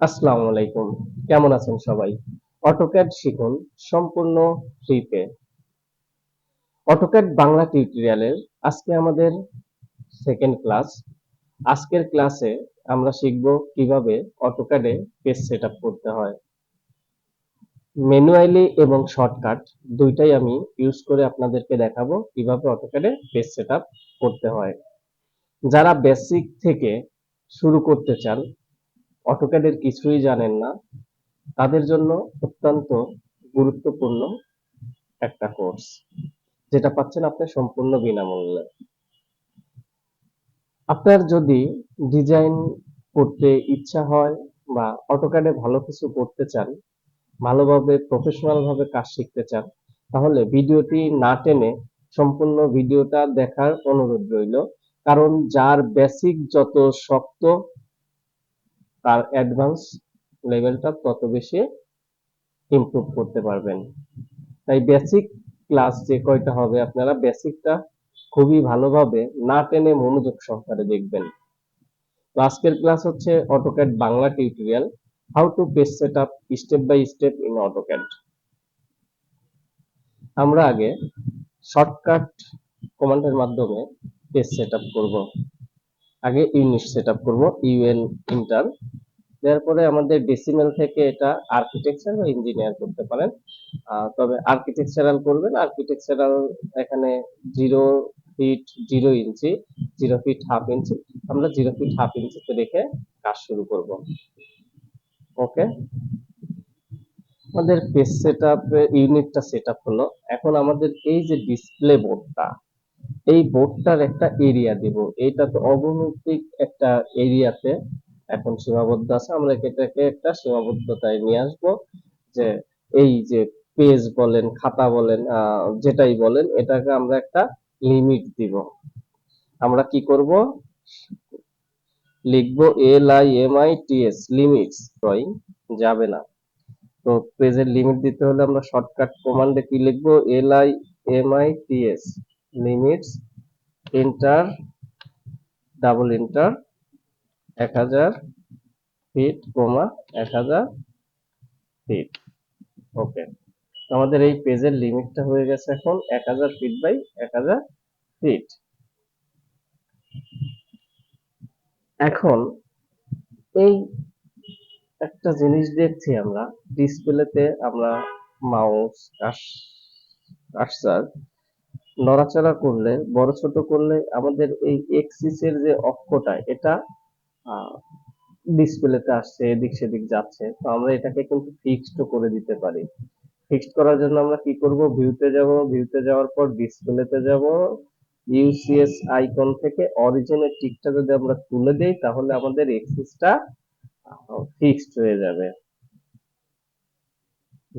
আসসালামু আলাইকুম। কেমন আছেন সবাই? অটোক্যাড শিখুন সম্পূর্ণ ফ্রিতে। অটোক্যাড বাংলা টিউটোরিয়ালের আজকে আমাদের সেকেন্ড ক্লাস আজকের ক্লাসে আমরা শিখব কীভাবে অটোক্যাডে পেজ সেটআপ করতে হয়। ম্যানুয়ালি এবং শর্টকাট দুইটাই আমি ইউজ করে আপনাদেরকে দেখাবো কীভাবে অটোক্যাডে পেজ সেটআপ করতে হয়। যারা বেসিক থেকে শুরু করতে চান অটোক্যাডের কিছুই জানেন না। তাদের জন্য অত্যন্ত গুরুত্বপূর্ণ একটা কোর্স, যেটা পাচ্ছেন আপনি সম্পূর্ণ বিনামূল্যে। আপনার যদি ডিজাইন করতে ইচ্ছা হয় বা অটোক্যাডে ভালো কিছু করতে চান, ভালোভাবে প্রফেশনাল ভাবে কাজ শিখতে চান, তাহলে ভিডিওটি না টেনে সম্পূর্ণ ভিডিওটা দেখার অনুরোধ রইল। কারণ যার বেসিক যত শক্ত তার অ্যাডভান্স লেভেলটা তত বেশি ইমপ্রুভ করতে পারবেন। তাই বেসিক ক্লাস যে কয়টা হবে আপনারা বেসিকটা খুবই ভালোভাবে না টেনে মনোযোগ সহকারে দেখবেন। তো আজকের ক্লাস হচ্ছে AutoCAD Bangla tutorial how to page set up step by step in AutoCAD আমরা আগে শর্টকাট কমান্ডের মাধ্যমে পেজ সেট আপ করব। আগে ইউনিট সেট আপ করব ইউএন ইন্টার তারপরে আমাদের ডেসিমেল থেকে এটা আর্কিটেকচার বা ইঞ্জিনিয়ার করতে পারেন। তবে আর্কিটেকচারাল করবেন। আর্কিটেকচারাল এখানে zero feet zero inch zero feet half inch আমরা জিরো ফিট হাফ ইঞ্চিতে রেখে কাজ শুরু করব। ওকে আমাদের পেজ সেট ইউনিটটা সেট হলো। এখন আমাদের এই যে ডিসপ্লে বোর্ডটা এই বোর্ডটার একটা এরিয়া দিব। এইটা তো অবনতিক একটা এরিয়াতে এখন সীমাবদ্ধ আছে, আমরা এটাকে একটা সীমাবদ্ধতায় নিয়ে আসব যে এই যে পেজ বলেন, খাতা বলেন যেটাই বলেন, এটাকে আমরা একটা লিমিট দিব। আমরা কি করব? লিখব L I M I T S limits drawing যাবে না। তো পেজের লিমিট দিতে হলে আমরা শর্টকাট কমান্ডে কি লিখব? L I M I T S limits enter double enter এক হাজার ফিট কমা এক হাজার ফিট ওকে আমাদের এই পেজের লিমিটটা হয়ে গেছে এখন এক হাজার ফিট বাই এক হাজার ফিট এখন এই একটা জিনিস দেখছি আমরা ডিসপ্লেতে আমরা মাউস কার্সার নড়াচড়া করলে, বড় ছোট করলে আমাদের এই এক্সিসের যে অক্ষটা, এটা ডিসপ্লেতে আসছে, এদিক সেদিক যাচ্ছে, তো আমরা এটাকে কিন্তু ফিক্সড করে দিতে পারি। ফিক্সড করার জন্য আমরা কি করব? ভিউতে যাব ভিউতে যাওয়ার পর ডিসপ্লেতে যাব। ইউসিএস আইকন থেকে অরিজিনের টিকটা যদি আমরা তুলে দেই, তাহলে আমাদের এক্সিসটা ফিক্সড হয়ে যাবে।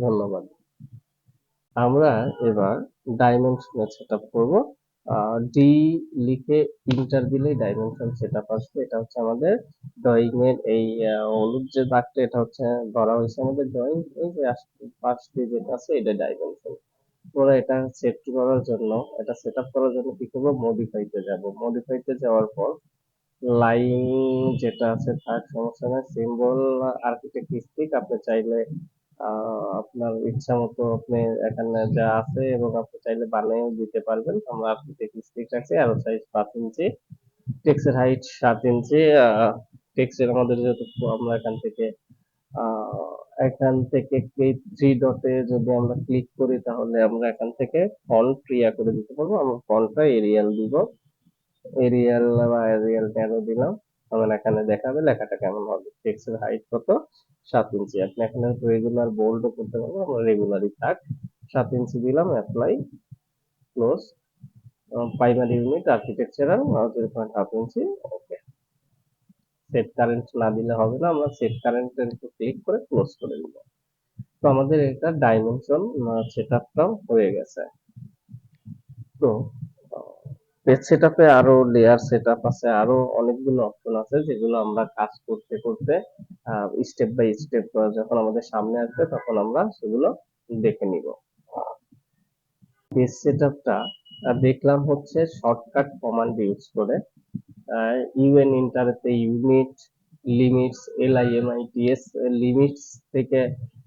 ধন্যবাদ। আমরা এবার ডাইমেনশনে সেটআপ করব। ডি লিখে ইন্টার দিলেই ডাইমেনশন সেটআপ আসবে। এটা হচ্ছে আমাদের ড্রয়িং এর এই হলুদ যে দাগটা, এটা হচ্ছে ধরা হয়েছে আমাদের ড্রয়িং এই যে পাশ দিয়ে যেটা আছে, এটা ডাইমেনশন তোরা এটা সেট করার জন্য, এটা সেটআপ করার জন্য কি করব? মডিফাইতে যাব। মডিফাইতে যাওয়ার পর লাইন যেটা আছে থাক সমস্যা নাই। সিম্বল আর্কিটেক্ট স্টিক আপনি চাইলে আপনার ইচ্ছা মতো আপনি এখানে যা আছে এবং আপনি চাইলে বানিয়েও দিতে পারবেন। আমরা আপনি স্টিক রাখছি আরও সাইজ পাঁচ ইঞ্চি। টেক্সের হাইট সাত ইঞ্চি। টেক্সের আমাদের যেহেতু আমরা এখান থেকে এখান থেকে থ্রি ডটে যদি আমরা ক্লিক করি তাহলে আমরা এখান থেকে ফন্ট ক্রিয়া করে দিতে পারব। আমরা ফন্টটা এরিয়াল দিব। এরিয়াল বা এরিয়াল ট্যাগও দিলাম। তখন এখানে দেখাবে লেখাটা কেমন হবে? টেক্সটের হাইট কত? সাত ইঞ্চি আপনি এখানে রেগুলার বোল্ডও করতে পারবেন, আমরা রেগুলারই থাক সাত ইঞ্চি দিলাম apply close primary unit architectural zero point half inch okay set current না দিলে হবে না, আমরা সেট কারেন্টের উপর ক্লিক করে ক্লোজ করে দিব তো আমাদের এটা ডাইমেনশন সেট সেটআপটাও হয়ে গেছে। তো পেজ সেটআপে আরও লেয়ার সেটআপ আছে, আরও অনেকগুলো অপশন আছে যেগুলো আমরা কাজ করতে করতে স্টেপ বাই স্টেপ যখন আমাদের সামনে আসবে তখন আমরা সেগুলো দেখে নিব। পেজ সেটআপটা দেখলাম হচ্ছে শর্টকাট কমান্ড ইউজ করে UN ইন্টারেতে unit limits L I M I T S limits থেকে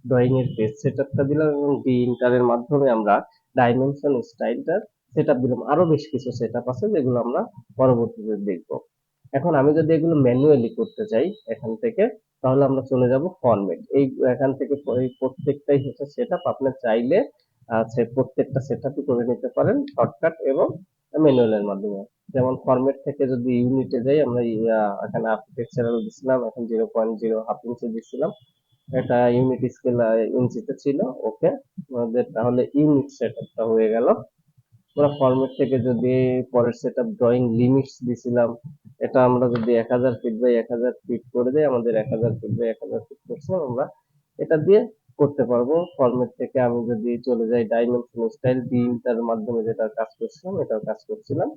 ড্রয়িং এর পেজ সেটআপটা দিলাম এবং ডি ইন্টারের মাধ্যমে আমরা ডাইমেনশন স্টাইলটা সেটআপ দিলাম। আরও বেশ কিছু সেটআপ আছে যেগুলো আমরা পরবর্তীতে দেখব। এখন আমি যদি এগুলো ম্যানুয়ালি করতে চাই এখান থেকে, তাহলে আমরা চলে যাব ফরম্যাট এই এখান থেকে প্রত্যেকটাই হচ্ছে সেটআপ আপনি চাইলে আছে প্রত্যেকটা সেটআপই করে নিতে পারেন শর্টকাট এবং ম্যানুয়ালের মাধ্যমে। যেমন ফরম্যাট থেকে যদি ইউনিটে যাই, আমরা এখানে আর্কিটেকচারাল দিছিলাম, এখন zero point zero half inch দিছিলাম। এটা ইউনিট স্কেল ইঞ্চিতে ছিল ওকে আমাদের তাহলে ইউনিট সেটআপটা হয়ে গেল। আমরা ফরম্যাট থেকে যদি পরের সেটআপ ড্রয়িং লিমিটস দিছিলাম, এটা আমরা যদি এক হাজার ফিট বাই এক হাজার ফিট করে দেই, আমাদের এক হাজার ফিট বাই এক হাজার ফিট করছিলাম আমরা এটা দিয়ে করতে পারব। ফরম্যাট থেকে আমি যদি চলে যাই ডাইমেনশন স্টাইল তার মাধ্যমে যেটা কাজ করছিলাম, এটাও কাজ করছিলাম।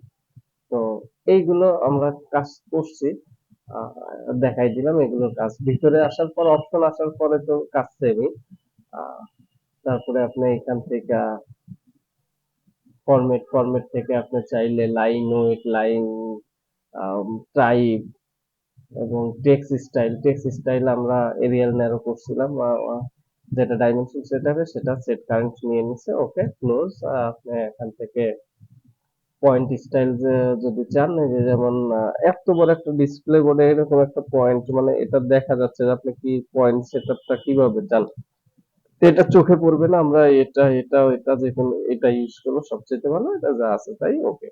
তো এইগুলো আমরা কাজ করছি। দেখাই দিলাম এগুলোর কাজ। ভিতরে আসার পর অপশন আসার পরে তো কাজ সেমই। তারপরে আপনি এখান থেকে ফরম্যাট ফরম্যাট থেকে আপনি চাইলে লাইন ওয়েট লাইন ট্রাইব এবং টেক্সট স্টাইল টেক্সট স্টাইল আমরা এরিয়াল ন্যারো করছিলাম যেটা ডাইমেনশন সেট হবে সেটা সেট কারেন্ট নিয়ে নিছে ওকে ক্লোজ আপনি এখান থেকে পয়েন্ট স্টাইল যদি চান যে যেমন এত বড় একটা ডিসপ্লে বোর্ডে এরকম একটা পয়েন্ট মানে এটা দেখা যাচ্ছে যে আপনি কি পয়েন্ট সেটআপটা কীভাবে চান। এটা চোখে পড়বে না, আমরা এটা এটা এটা যে এটা ইউজ করব সবচেয়ে ভালো, এটা যা আছে তাই ওকে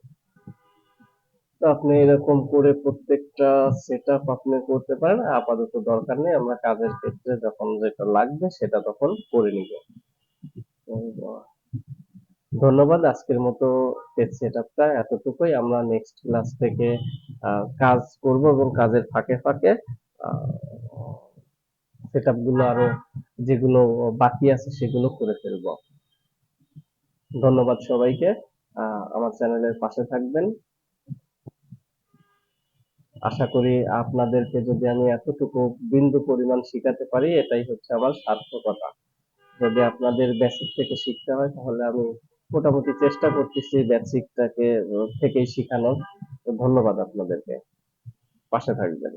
আপনি এরকম করে প্রত্যেকটা সেটআপ আপনি করতে পারেন, আপাতত দরকার নেই, আমরা কাজের ক্ষেত্রে যখন যেটা লাগবে সেটা তখন করে নিব। ধন্যবাদ, আজকের মতো পেজ সেটআপটা এতটুকুই, আমরা নেক্সট ক্লাস থেকে কাজ করব এবং কাজের ফাঁকে ফাঁকে সেটআপগুলো আরও যেগুলো বাকি আছে সেগুলো করে ফেলব। ধন্যবাদ সবাইকে। আমার চ্যানেলের পাশে থাকবেন। আশা করি আপনাদেরকে যদি আমি এতটুকু বিন্দু পরিমাণ শিখাতে পারি, এটাই হচ্ছে আমার সার্থকতা। যদি আপনাদের বেসিক থেকে শিখতে হয়, তাহলে আমি মোটামুটি চেষ্টা করতেছি বেসিকটাকে থেকেই শিখানোর। ধন্যবাদ আপনাদেরকে। পাশে থাকবেন।